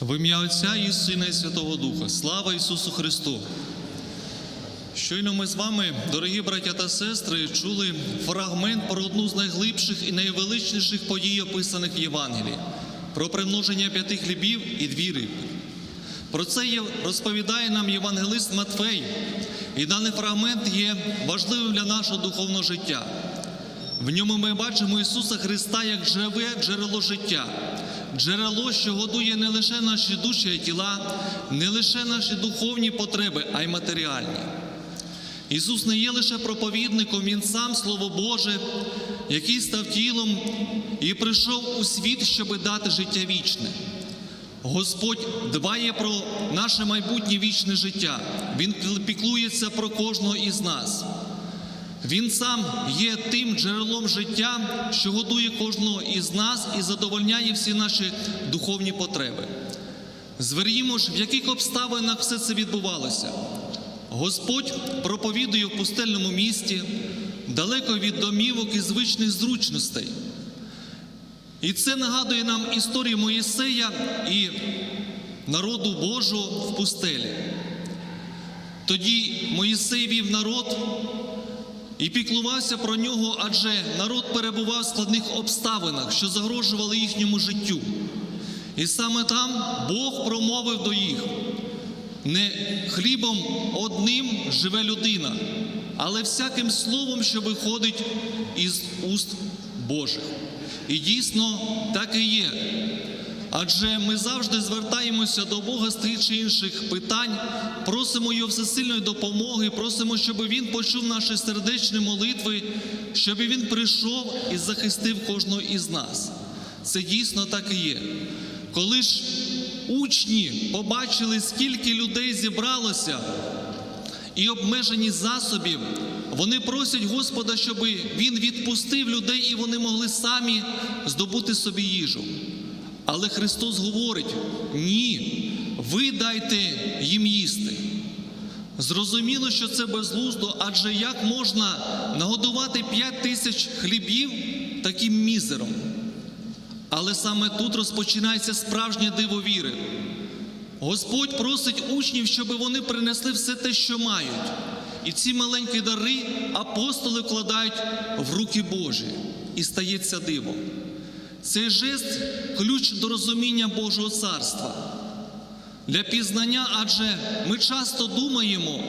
В ім'я Отця і Сина і Святого Духа. Слава Ісусу Христу! Щойно ми з вами, дорогі браття та сестри, чули фрагмент про одну з найглибших і найвеличніших подій, описаних в Євангелії, про примноження п'яти хлібів і дві риби. Про це розповідає нам євангелист Матфей, і даний фрагмент є важливим для нашого духовного життя. В ньому ми бачимо Ісуса Христа як живе джерело життя, джерело, що годує не лише наші душі і тіла, не лише наші духовні потреби, а й матеріальні. Ісус не є лише проповідником, Він сам Слово Боже, який став тілом і прийшов у світ, щоб дати життя вічне. Господь дбає про наше майбутнє вічне життя. Він піклується про кожного із нас. Він сам є тим джерелом життя, що годує кожного із нас і задовольняє всі наші духовні потреби. Звернімо ж, в яких обставинах все це відбувалося. Господь проповідує в пустельному місті, далеко від домівок і звичних зручностей. І це нагадує нам історію Моїсея і народу Божого в пустелі. Тоді Моїсей вів народ і піклувався про нього, адже народ перебував в складних обставинах, що загрожували їхньому життю. І саме там Бог промовив до їх: не хлібом одним живе людина, але всяким словом, що виходить із уст Божих. І дійсно так і є. Адже ми завжди звертаємося до Бога з тих чи інших питань, просимо Його всесильної допомоги, просимо, щоб Він почув наші сердечні молитви, щоб Він прийшов і захистив кожного із нас. Це дійсно так і є. Коли ж учні побачили, скільки людей зібралося, і обмежені засобів, вони просять Господа, щоб Він відпустив людей і вони могли самі здобути собі їжу. Але Христос говорить: ні, ви дайте їм їсти. Зрозуміло, що це безглуздо, адже як можна нагодувати 5 тисяч хлібів таким мізером? Але саме тут розпочинається справжнє диво віри. Господь просить учнів, щоб вони принесли все те, що мають. І ці маленькі дари апостоли вкладають в руки Божі. І стається диво. Цей жест ключ до розуміння Божого царства. Для пізнання, адже ми часто думаємо,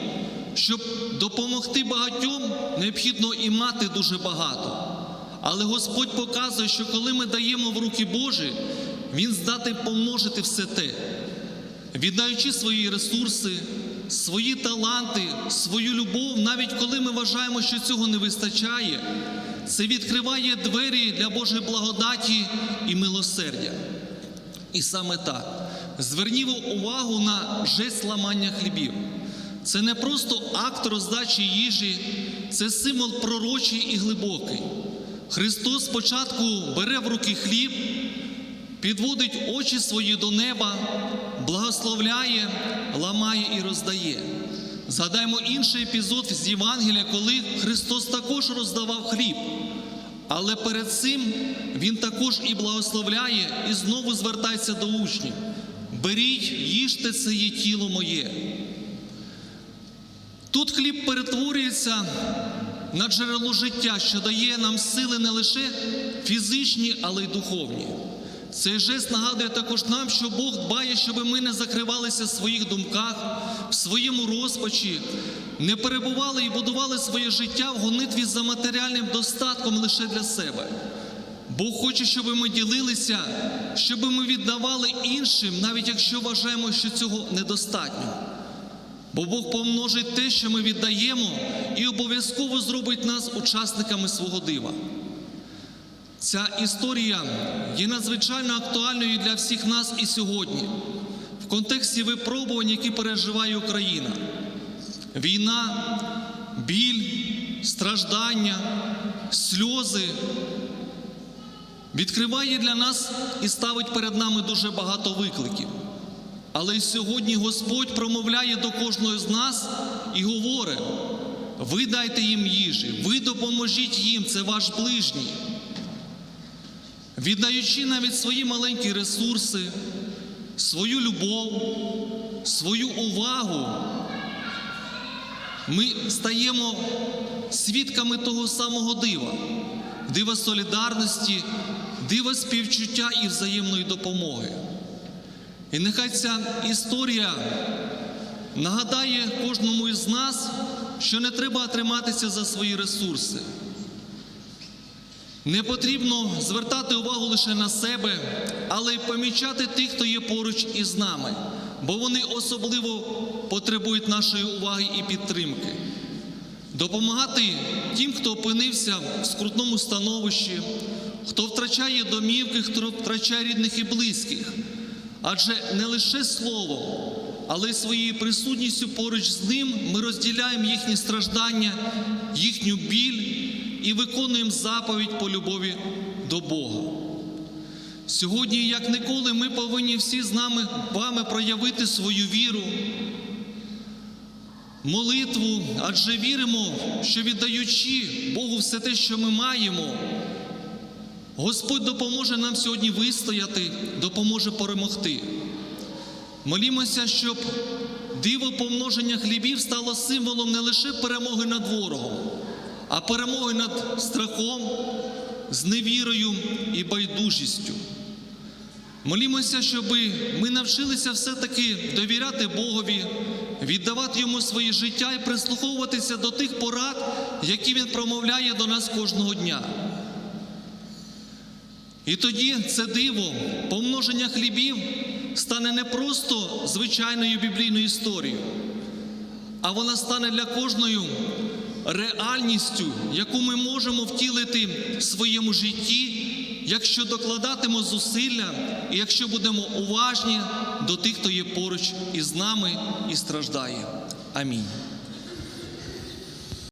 щоб допомогти багатьом, необхідно і мати дуже багато. Але Господь показує, що коли ми даємо в руки Божі, Він здатний помножити все те, віддаючи свої ресурси, свої таланти, свою любов, навіть коли ми вважаємо, що цього не вистачає, це відкриває двері для Божої благодаті і милосердя. І саме так, звернімо увагу на жест ламання хлібів. Це не просто акт роздачі їжі, це символ пророчий і глибокий. Христос спочатку бере в руки хліб, підводить очі свої до неба, благословляє, ламає і роздає. Згадаймо інший епізод з Євангелія, коли Христос також роздавав хліб. Але перед цим Він також і благословляє, і знову звертається до учнів. Беріть, їжте, це є тіло моє. Тут хліб перетворюється на джерело життя, що дає нам сили не лише фізичні, але й духовні. Цей жест нагадує також нам, що Бог дбає, щоб ми не закривалися в своїх думках, в своєму розпачі, не перебували і будували своє життя в гонитві за матеріальним достатком лише для себе. Бог хоче, щоб ми ділилися, щоб ми віддавали іншим, навіть якщо вважаємо, що цього недостатньо. Бо Бог помножить те, що ми віддаємо, і обов'язково зробить нас учасниками свого дива. Ця історія є надзвичайно актуальною для всіх нас і сьогодні, в контексті випробувань, які переживає Україна. Війна, біль, страждання, сльози відкриває для нас і ставить перед нами дуже багато викликів. Але й сьогодні Господь промовляє до кожного з нас і говорить: ви дайте їм їжі, ви допоможіть їм, це ваш ближній. Віддаючи навіть свої маленькі ресурси, свою любов, свою увагу, ми стаємо свідками того самого дива, дива солідарності, дива співчуття і взаємної допомоги. І нехай ця історія нагадає кожному із нас, що не треба триматися за свої ресурси. Не потрібно звертати увагу лише на себе, але й помічати тих, хто є поруч із нами, бо вони особливо потребують нашої уваги і підтримки. Допомагати тим, хто опинився в скрутному становищі, хто втрачає домівки, хто втрачає рідних і близьких. Адже не лише словом, але й своєю присутністю поруч з ним ми розділяємо їхні страждання, їхню біль і виконуємо заповідь по любові до Бога. Сьогодні, як ніколи, ми повинні всі з нами вами проявити свою віру, молитву, адже віримо, що віддаючи Богу все те, що ми маємо, Господь допоможе нам сьогодні вистояти, допоможе перемогти. Молімося, щоб диво помноження хлібів стало символом не лише перемоги над ворогом, а перемоги над страхом, зневірою і байдужістю. Молімося, щоб ми навчилися все-таки довіряти Богові, віддавати йому своє життя і прислуховуватися до тих порад, які Він промовляє до нас кожного дня. І тоді це диво, помноження хлібів стане не просто звичайною біблійною історією, а вона стане для кожною реальністю, яку ми можемо втілити в своєму житті, якщо докладатимо зусилля і якщо будемо уважні до тих, хто є поруч із нами і страждає. Амінь.